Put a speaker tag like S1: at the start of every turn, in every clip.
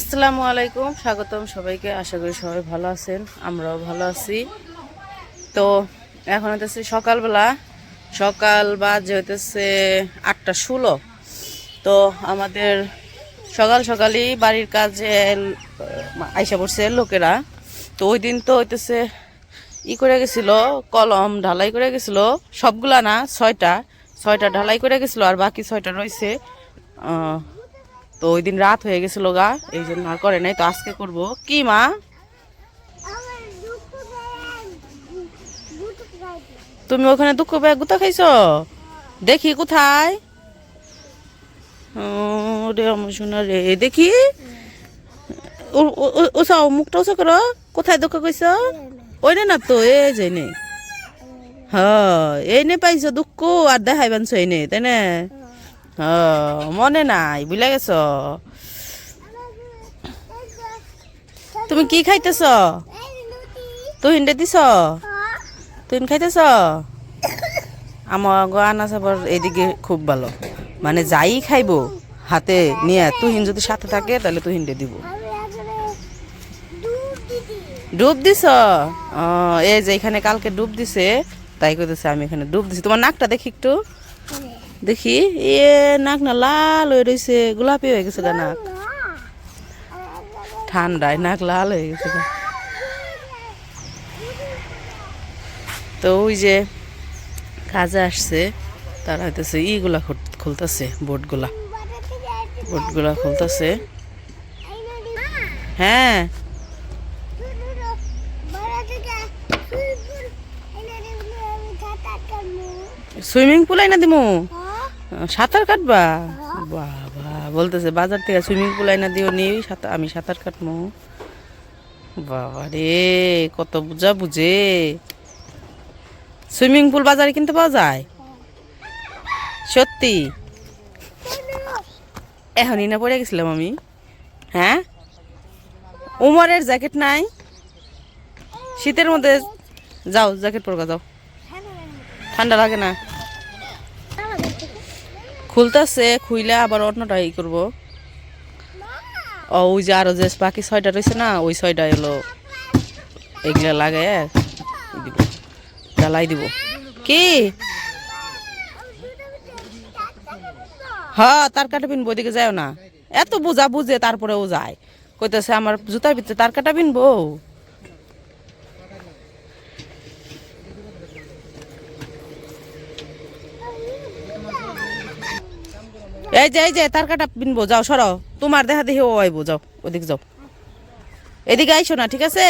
S1: আসসালামু আলাইকুম, স্বাগতম সবাইকে। আশা করি সবাই ভালো আছেন, আমরাও ভালো আছি। তো এখন হইতেছে সকালবেলা, সকাল বাজে হইতেছে আটটা ষোলো। তো আমাদের সকাল সকালই বাড়ির কাজে আইসা পড়ছে লোকেরা। তো ওই দিন তো হইতেছে ই করে গেছিল, কলম ঢালাই করে গেছিল, সবগুলা না, ছয়টা ছয়টা ঢালাই করে গেছিল, আর বাকি ছয়টা রয়েছে তো ওই দিন রাত হয়ে গেছিল গা এই জন্য আর করে নাই। তো আজকে করব। কি মা? তুমি ওখানে দুঃখ ব্যাগ গুতা খাইছো? দেখি কোথায়। ও রে আমার সোনা রে দেখি। ও- ও- ও- ও মুখটা উঁচা করো। কোথায় দুঃখ কইছ? ওই না তো এই যে নে হ্যাঁ এই নে পাইছো দুঃখ আর দেখাই বানছো এই নে তাই না? মনে নাই বুঝলে গেছ? তুমি কি খাইতেছ? তুই হিন্ডে দিছ? তুই খাইতেছ? আমার গানা সাবার এইদিকে খুব ভালো। মানে যাই খাইবো, হাতে নিয়ে তুহিন যদি সাথে থাকে, তাহলে তুহিন দিয়ে দিব। ডুব দিছ? এই যে এখানে কালকে ডুব দিছে, তাই কইতেছে আমি এখানে ডুব দিছি। তোমার নাকটা দেখি একটু। দেখি, এ নাক না লাল হয়ে রয়েছে গোলাপি হয়ে গেছে গা নাক। ঠান্ডায় নাক লাল হয়ে গেছে গা। তো ওই যে কাজে আসছে, তারা হইতেছে ইগুলা খুল- খুলতেছে বোর্ডগুলা বোর্ডগুলা খুলতেছে। হ্যাঁ। সুইমিং পুল আইনা দিমু। সাঁতার কাটবা? বাবা, বলতেছে, বাজার থেকে সুইমিং পুল আইনা দিও নি সাঁতার আমি সাঁতার কাটবো বাবা রে, কত বুঝা বুঝে সুইমিং পুল বাজারে কিনতে পাওয়া যায়? সত্যি? এখনই না পড়ে গেছিলাম আমি। হ্যাঁ? উমরের জ্যাকেট নাই? শীতের মধ্যে যাও, জ্যাকেট পরবা যাও। ঠান্ডা লাগে না? খুলতেছে খুইলে আবার অন্যটা ই করব। ও ওই যে আরও যে বাকি ছয়টা রয়েছে না ওই ছয়টা এলো এগুলা দিব। জ্বালাই দিব। কি? হ্যাঁ তার কাটা পিনবো ওইদিকে যাও না। এত বোঝা বুঝে তারপরেও যায়। কইতেছে আমার জুতার ভিতরে তার কাটা পিনবো এই যে এই যে, তার কাটা পিনবো, যাও, সরো। তোমার দেখা দেখি ও আইবো, যাও, ওদিক যাও। এদিকে আইসো না, ঠিক আছে?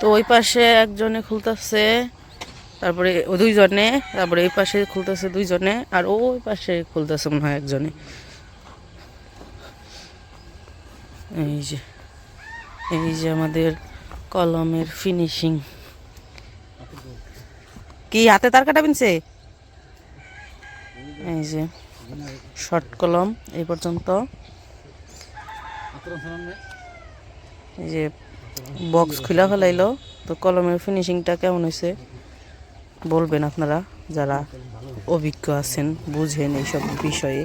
S1: তো ওই পাশে একজনে খুলতেছে, তারপরে ও দুইজনে, তারপরে এই পাশে খুলতেছে দুইজনে, আর ওই পাশে খুলতেছে মনে হয় একজনে। এই যে এই যে আমাদের কলমের ফিনিশিং কি, হাতে তার কাটা বিনছে এই যে শর্ট কলম এই পর্যন্ত। এই যে বক্স খুলে ফেলাইলো, তো কলমের ফিনিশিংটা কেমন হয়েছে বলবেন আপনারা, যারা অভিজ্ঞ আছেন, বুঝেন এইসব বিষয়ে।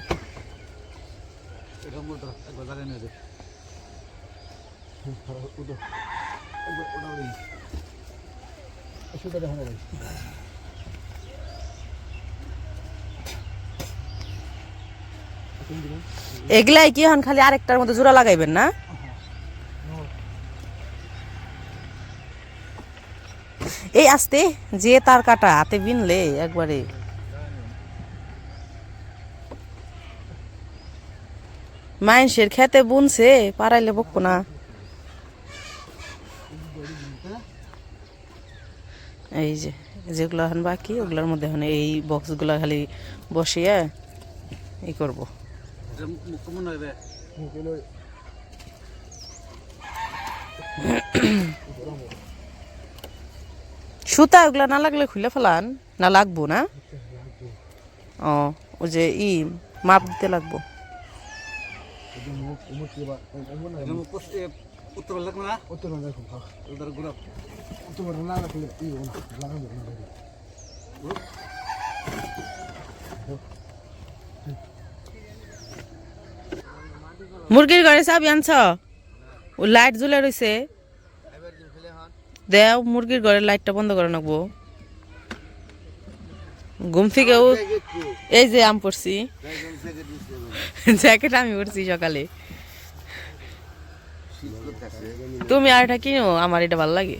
S1: এগুলাই কি এখন খালি আরেকটার মধ্যে জোড়া লাগাইবেন না? এই আস্তে, যে তার কাটা, হাতে বিনলে একবারে। মাইনসের খেতে বুনছে পারাইলে বকবো না। এই যে, যেগুলো এখন বাকি, ওগুলোর মধ্যে এখন এই বক্সগুলো খালি বসিয়ে ই করব। সুতা ওগুলা না লাগলে খুলে ফেলান, না লাগবো না? ও ও যে ই, মাপ দিতে লাগবো।
S2: উত্তর লাগবে না?
S3: উত্তর বাংলা না রাখলে ই হবে না লাগাবো না
S1: মুরগির ঘরে চাবি আনছ? ও লাইট জ্বলে রয়েছে দেও, মুরগির ঘরে লাইটটা বন্ধ করে রাখব। ঘুম থেকেও এই যে আম পড়ছি। জ্যাকেট আমি পড়ছি সকালে। তুমি আর এটা কিনো? আমার এটা ভালো লাগে।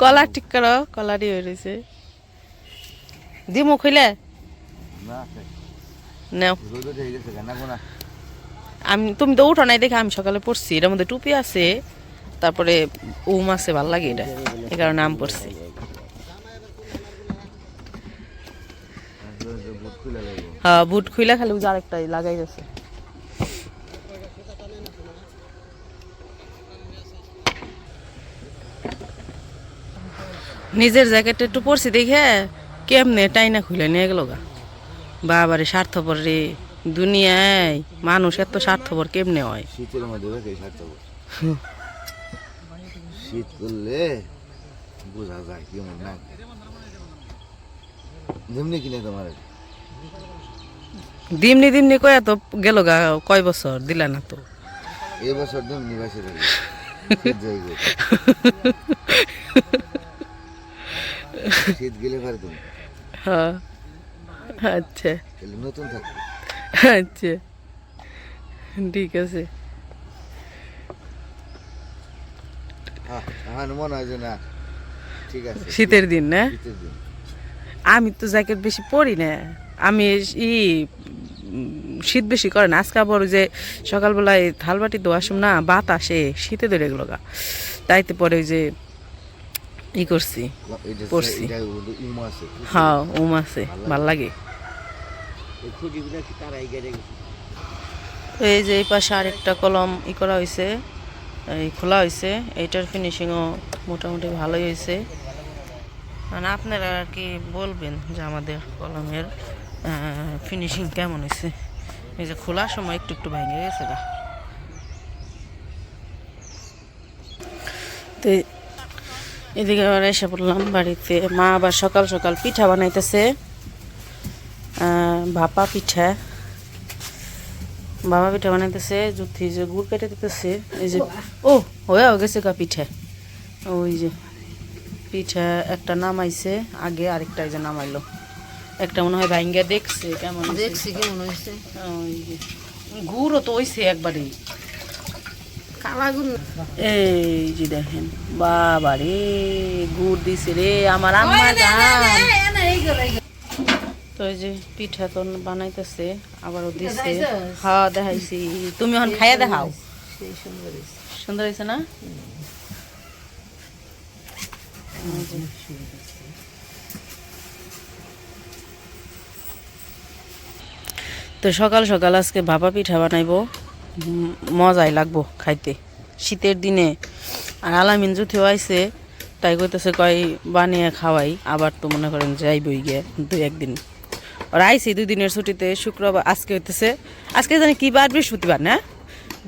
S1: কলার ঠিক করো কলারই হয়ে রয়েছে। দিমু খুলে নাও।
S2: হয়ে
S1: আমি তুমি তো উঠো নাই দেখে আমি সকালে পড়ছি এটার মধ্যে টুপি আছে তারপরে উম আছে ভালো লাগে এটা। এই কারণে আম পড়ছি। হ্যাঁ বুট খুইলা খালি উজা আরেকটা লাগাই গেছে নিজের জ্যাকেট একটু পরছি দেখে কেমনে টাইনা খুলে নিয়ে গেল গা। বাবারে স্বার্থপর রে দুনিয়ায় মানুষ এত স্বার্থপর কেমনে হয়?
S2: শীতের মধ্যে দেখে সারতে শীত করলে বোঝা যায় কেমন না। যেমনি কিনে তোমার?
S1: দিমনি দিমনি কয়া তো গেল গা কয় বছর? দিলা না তো।
S2: এই বছর যেমনি বাসে শীত গেলে পারে তুমি।
S1: হ্যাঁ। আচ্ছা।
S2: তাহলে নতুন থাকবে
S1: আচ্ছা। ঠিক আছে।
S2: হ্যাঁ আমার মনে হয় যে না ঠিক আছে।
S1: শীতের দিন না?
S2: শীতের দিন।
S1: আমি তো জ্যাকেট বেশি পরি না। আমি ই শীত বেশি করে না। আজকে আবার যে সকালবেলায় থালবাটি দোয়ার সময় না বাত আসে শীতে ধরে গেলো গা। তাইতে পরে ওই যে ই করছি।
S2: এটা
S1: হ্যাঁ উম আছে ভালো লাগে।
S2: এই
S1: যে এই পাশে আরেকটা কলম ই করা হয়েছে এই খোলা হয়েছে এইটার ফিনিশিংও মোটামুটি ভালোই হয়েছে মানে আপনারা আর কি বলবেন যে আমাদের কলমের ফিনিশিং কেমন হয়েছে এই যে খোলার সময় একটু একটু ভেঙে গেছে গা। তো এদিকে আবার এসে পড়লাম বাড়িতে মা আবার সকাল সকাল পিঠা বানাইতেছে। ভাপা পিঠা বাবা পিঠা বানাইতেছে জুথি যে গুড় কেটে দিতেছে এই যে ও হয়েও গেছে গা পিঠা। ওই যে পিঠা একটা নামাইছে আগে আরেকটা এই যে নামাইলো। একটা মনে হয় ভাইঙ্গা দেখছে কেমন হয়েছে।
S4: দেখছি কেমন হয়েছে
S1: ওই যে গুড়ও তো হইছে একবারে
S4: কালাগুন
S1: এই যে দেখেন বাবা রে গুড় দিছে রে আমার আম্মা তো এই যে পিঠা তো বানাইতেছে আবারও দিছে। হ্যাঁ দেখাইছি। তুমি এখন খাইয়া দেখাও।
S4: সুন্দর হয়েছে
S1: না? তো সকাল সকাল আজকে ভাপা পিঠা বানাইবো। মজাই লাগবো খাইতে। শীতের দিনে আর আলামিন জুথিও আইছে, তাই কইতেছে কয়, বানিয়ে খাওয়াই। আবার তো মনে করেন যাইবই গিয়ে দুই একদিন। ওরা আইসি দুই দিনের ছুটিতে, শুক্রবার, আজকে হইতেছে, আজকে জানি কি বার? বৃহস্পতিবার না?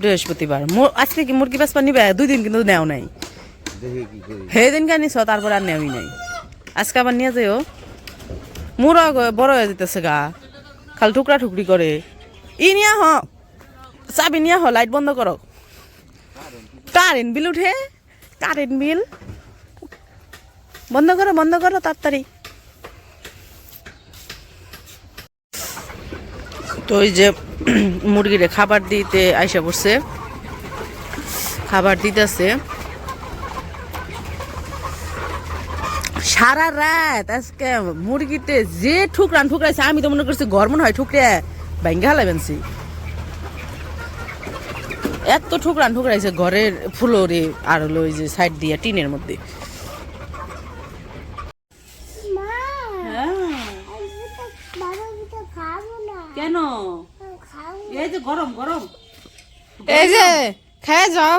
S1: বৃহস্পতিবার। আজকে কি মুরগি বাসপা নিবে? দুই দিন কিন্তু নেও নাই।
S2: করি
S1: দিন কানিস তারপর আর নেওই নাই। আজকে আবার নিয়ে যাইও। মুরা বড় হয়ে যেতেছে গা। খাল টুকরা টুকরি করে। ই নিয়া হ চাবি নিয়া হ লাইট বন্ধ করো কারেন্ট বিল উঠে কারেন্ট বিল বন্ধ করো বন্ধ করো তাড়াতাড়ি। তো ওই যে মুরগিরে খাবার দিতে আইসা পড়ছে। খাবার দিতেছে। সারা রাত আজকে মুরগিতে যে ঠুকরান ঠুকরাইছে, আমি তো মনে করছি ঘর মনে হয় ঠুকরে ব্যাঙ্গে হালাবেনছি এত ঠুকরান ঠুকরাইছে ঘরের ফ্লোরে আর হলো ওই যে সাইড দিয়ে টিনের মধ্যে। কেন? এই যে গরম গরম।
S4: এই যে খেয়ে যাও।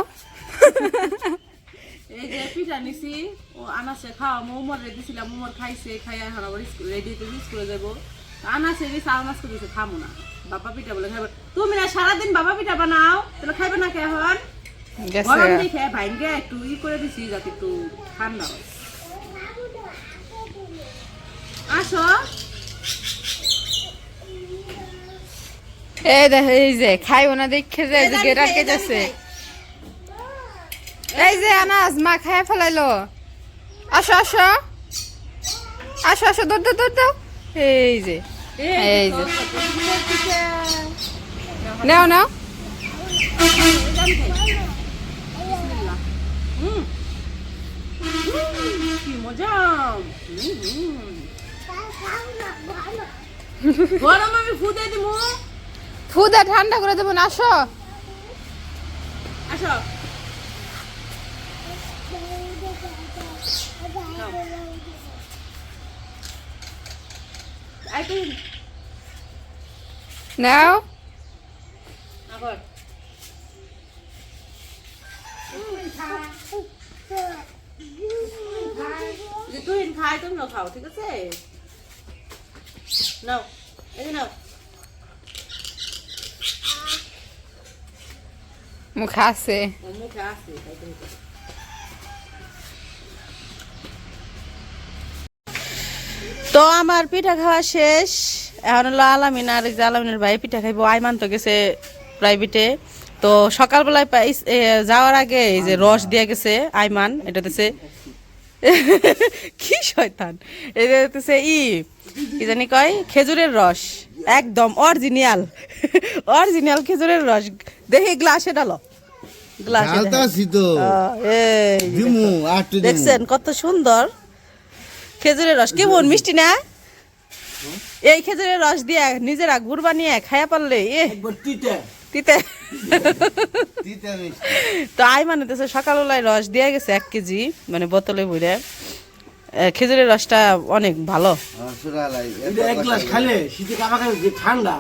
S1: এই যে পিঠা নিছি। ও আনাসে খাওয়া মোমর রে দিছিলাম মোমর খাইছে খাইয়া এখন আবার রেডি হইতে স্কুলে যাব। আনাসে দিছে আনাস করে দিছে খামো না। বাবা পিঠা বলে খাইবে তুমি না সারাদিন বাবা পিঠা বানাও তাহলে খাইবে না কে এখন? গরম দেখে ভাইনকে একটু ই করে দিছি যাতে একটু ঠান্ডা হয়। আসো।
S4: এই দেখ এই যে খাইও না দেখে যে এই যে গেরার কে যাচ্ছে। এই যে আনাজ মা খাই ফেলাইলো। আসো আসো। আসো আসো দৌড় দৌড় এই যে এই যে নাও নাও।
S1: ফুদে
S4: ঠান্ডা করে দেবো না আসো।
S1: আসো।
S4: নাও।
S1: আবার। যে তুই খাই তোমরা খাও ঠিক আছে? নাও এই নাও।
S4: মুখে আছে।
S1: মুখে আছে তাই তুমি খাও। তো আমার পিঠা খাওয়া শেষ। এখন হলো আলামিন আর আলামিনের ভাই পিঠা খাইবো। আইমান তো গেছে প্রাইভেটে তো সকালবেলায় যাওয়ার আগে এই যে রস দিয়ে গেছে আইমান এটা হচ্ছে কি শয়তান? এটা হচ্ছে ই কি জানি কয়? খেজুরের রস। একদম অরিজিনাল অরিজিনাল খেজুরের রস। দেখি গ্লাসে ডালো দেখছেন কত সুন্দর খেজুরের রস। কেমন মিষ্টি না? এই খেজুরের রস দিয়ে নিজেরা গুড় বানিয়ে খায়া পারলে এ তিতে। তো আই মানে তো সকালবেলায় রস দিয়ে গেছে এক কেজি মানে বোতলে ভরে খেজুরের রসটা অনেক ভালো।
S2: আমার সুরালাই
S3: এটা এক গ্লাস খাইলে শীতে কামা খাইলে যে ঠান্ডা।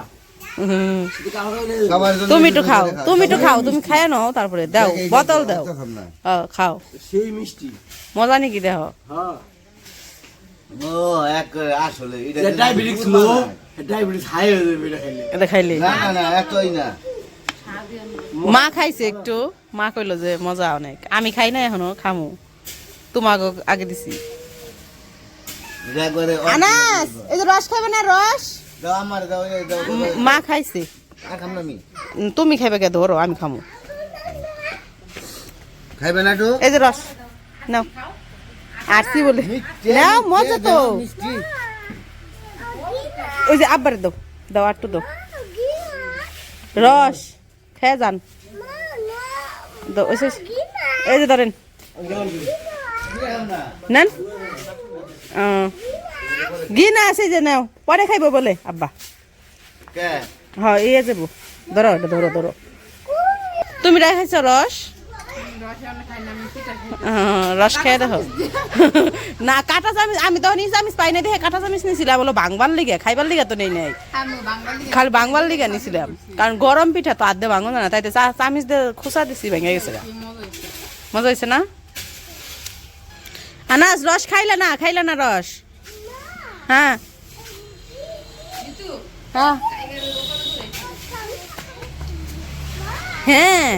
S1: তুমি একটু খাও তুমি একটু খাও। তুমি খায় নাও তারপরে দাও বোতল দাও। খাও।
S3: সেই মিষ্টি।
S1: মজা নাকি দেহ?
S3: হ্যাঁ।
S2: ও এক আসলে এটা
S3: এটা ডায়াবেটিস লো। ডায়াবেটিস হাই হয়ে যাবে এটা খাইলে।
S1: এটা খাইলে?
S2: না না না এতই না।
S1: মা খাইছে একটু। মা কইলো যে মজা অনেক আমি খাই না এখনও খামু। তোমাকে আগে দিছি। আনাস এই যে রস খাবে না রস?
S2: দাও আমার দাও এই দাও। দাও, দাও।
S1: মা খাইছে। তুমি খাইবে কে? ধরো আমি খামু।
S2: খাইবে না তো?
S1: এই যে রস নাও। আরসি বলে। নাও মজা তো। ওই যে আব্বার দাও। দাও আর তো দাও। রস। খেয়ে যান। এই যে ধরেন। নেন। গিনা আছে যে নেও পরে খাইব বলে আব্বা। হ্যাঁ ইয়ে যাব ধরো ধরো ধরো। তুমি রাখাইছ রস? রস খেয়ে দেখো। না, কাটা চামিচ আমি তো নিজ চামিচ পাই না দেখে কাটা চামিচ নিছিলাম বলো ভাঙবার লিগে, খাইবার লিগে তো নেই নাই। খালি ভাঙবার লিগে নিছিলাম, কারণ গরম পিঠা তো আদে ভাঙো না, তাইতে চা- চামিচ দিয়ে খোসা দিছি, ভেঙে গেছে। মজা হয়েছে না? আনাস, রস খাইলে না খাইলে না রস? হ্যাঁ। হ্যাঁ। হ্যাঁ।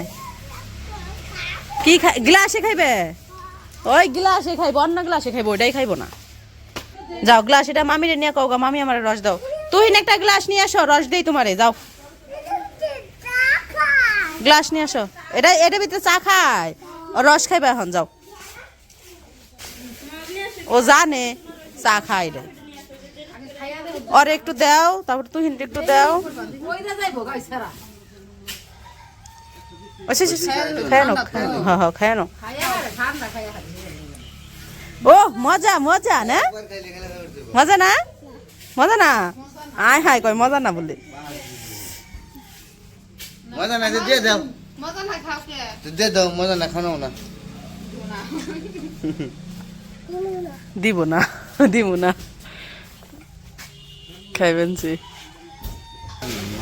S1: কি খাই গ্লাসে খাইবে? ওই গ্লাসে খাইব অন্য গ্লাসে খাইব ওইটাই খাইব না। যাও গ্লাস এটা মামিরে নিয়ে কও গা, মামি আমার রস দাও। তুই একটা গ্লাস নিয়ে আসো রস দেই তোমারে যাও। গ্লাস নিয়ে আসো। এটা এটা ভিতরে চা খায়। রস খাইবে এখন যাও। ও জানে চা খায় রে ওর একটু দাও তারপর তুই একটু দাও। আচ্ছা আচ্ছা খায় নাও হ্যাঁ হ্যাঁ খায় নাও ও মজা মজা না? মজা না? মজা না? আয় হায় কয় মজা না বলে
S2: মজা না দিয়ে দাও।
S4: মজা না খাও কে?
S2: দিয়ে দাও মজা না খানো না।
S1: দিব না দিব না। খাইবেন সে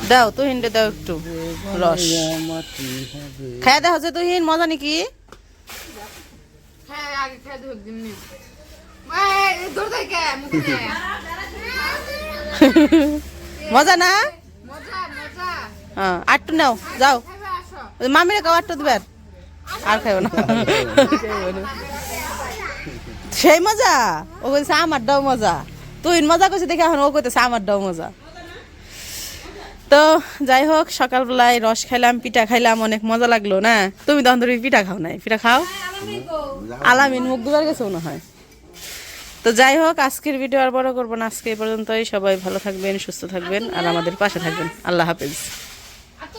S1: দাও তুহিন দাও একটু। রস। খাই দেখা যে তুহিন মজা নাকি?
S4: হ্যাঁ খেয়ে
S1: মজা না? হ্যাঁ আটটু নাও যাও। মামিরে কাউ আটটু দেবে আর। খাইব না। সেই মজা? ও কইছে আমার দাও মজা। তুই মজা করছিস দেখে এখন ও কইতেছে আমার দাও মজা। তো যাই হোক সকালবেলায় রস খাইলাম পিঠা খাইলাম অনেক মজা লাগল না? তুমি তখন তুমি পিঠা খাও নাই। পিঠা খাও? আলামিন মুখ দুবার গেছে মনে হয়। তো যাই হোক আজকের ভিডিও আর বড় করব না। আজকে এই পর্যন্তই। সবাই ভালো থাকবেন সুস্থ থাকবেন আর আমাদের পাশে থাকবেন। আল্লাহ হাফেজ।